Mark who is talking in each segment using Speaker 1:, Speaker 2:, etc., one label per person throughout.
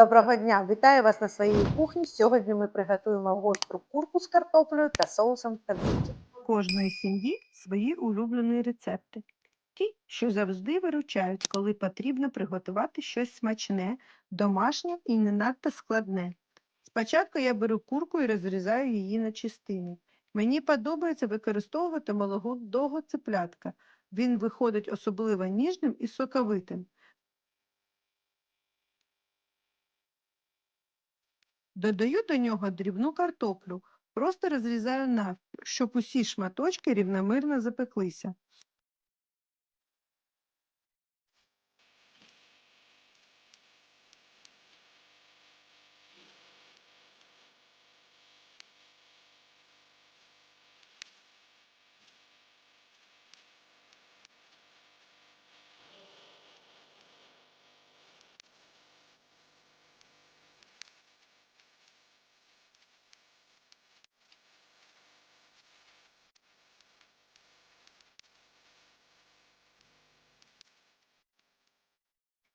Speaker 1: Доброго дня! Вітаю вас на своїй кухні. Сьогодні ми приготуємо гостру курку з картоплею та соусом тадзики.
Speaker 2: У кожної сім'ї свої улюблені рецепти. Ті, що завжди виручають, коли потрібно приготувати щось смачне, домашнє і не надто складне. Спочатку я беру курку і розрізаю її на частини. Мені подобається використовувати молодого цеплятка. Він виходить особливо ніжним і соковитим. Додаю до нього дрібну картоплю, просто розрізаю навпіл, щоб усі шматочки рівномірно запеклися.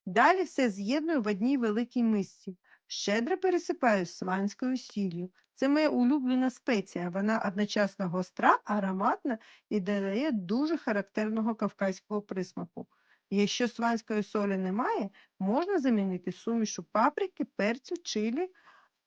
Speaker 2: Далі все з'єдную в одній великій мисці. Щедро пересипаю сванською сіллю. Це моя улюблена спеція. Вона одночасно гостра, ароматна і додає дуже характерного кавказького присмаку. Якщо сванської солі немає, можна замінити сумішу паприки, перцю, чилі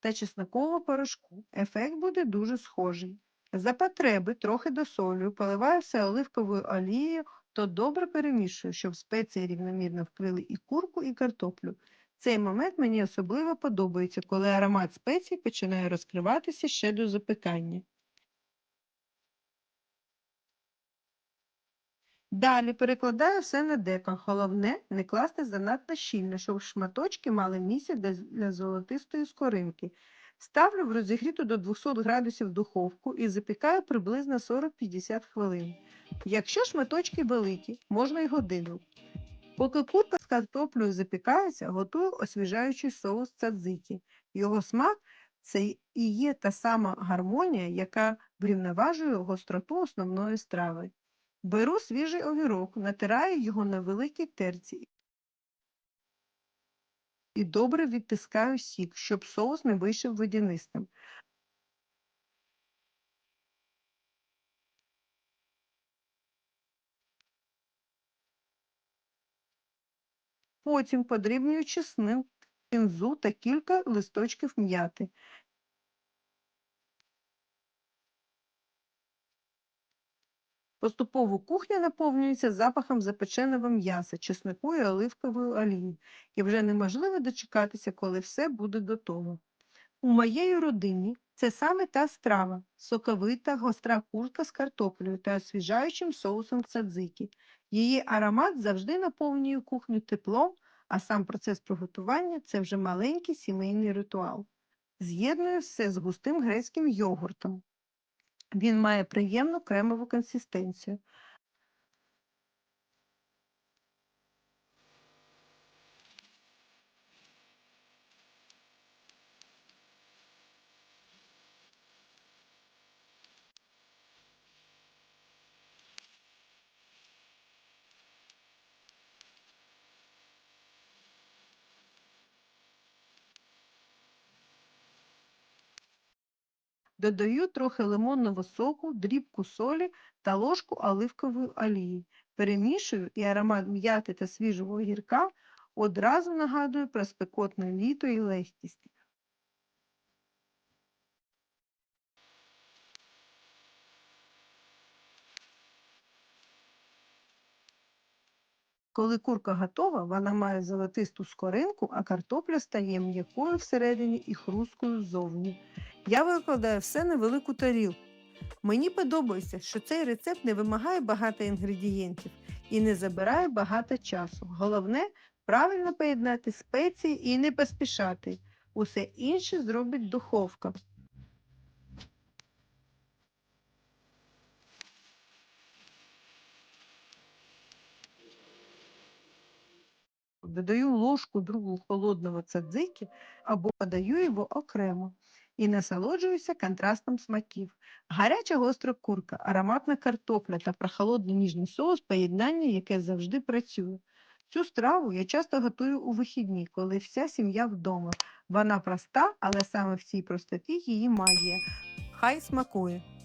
Speaker 2: та чеснокового порошку. Ефект буде дуже схожий. За потреби трохи досолюю, поливаю все оливковою олією, то добре перемішую, щоб спеції рівномірно вкрили і курку, і картоплю. Цей момент мені особливо подобається, коли аромат спецій починає розкриватися ще до запікання. Далі перекладаю все на деко. Головне не класти занадто щільно, щоб шматочки мали місце для золотистої скоринки. Ставлю в розігріту до 200 градусів духовку і запікаю приблизно 40-50 хвилин. Якщо шматочки великі, можна й годину. Поки курка з картоплею запікається, готую освіжаючий соус цадзикі. Його смак це і є та сама гармонія, яка врівноважує гостроту основної страви. Беру свіжий огірок, натираю його на великій терці і добре відтискаю сік, щоб соус не вийшов водянистим. Потім подрібнюю чесник, кінзу та кілька листочків м'яти. Поступово кухня наповнюється запахом запеченого м'яса, чеснику і оливкової олії, і вже неможливо дочекатися, коли все буде готово. У моєї родині це саме та страва соковита гостра курка з картоплею та освіжаючим соусом цадзики. Її аромат завжди наповнює кухню теплом, а сам процес приготування це вже маленький сімейний ритуал. З'єднує все з густим грецьким йогуртом. Він має приємну кремову консистенцію. Додаю трохи лимонного соку, дрібку солі та ложку оливкової олії. Перемішую і аромат м'яти та свіжого огірка одразу нагадує про спекотне літо і легкість. Коли курка готова, вона має золотисту скоринку, а картопля стає м'якою всередині і хрусткою ззовні. Я викладаю все на велику тарілку. Мені подобається, що цей рецепт не вимагає багато інгредієнтів і не забирає багато часу. Головне правильно поєднати спеції і не поспішати. Усе інше зробить духовка. Додаю ложку другу холодного цадзики або подаю його окремо і насолоджуюся контрастом смаків. Гаряча гостра курка, ароматна картопля та прохолодний ніжний соус поєднання, яке завжди працює. Цю страву я часто готую у вихідні, коли вся сім'я вдома. Вона проста, але саме в цій простоті її магія. Хай смакує!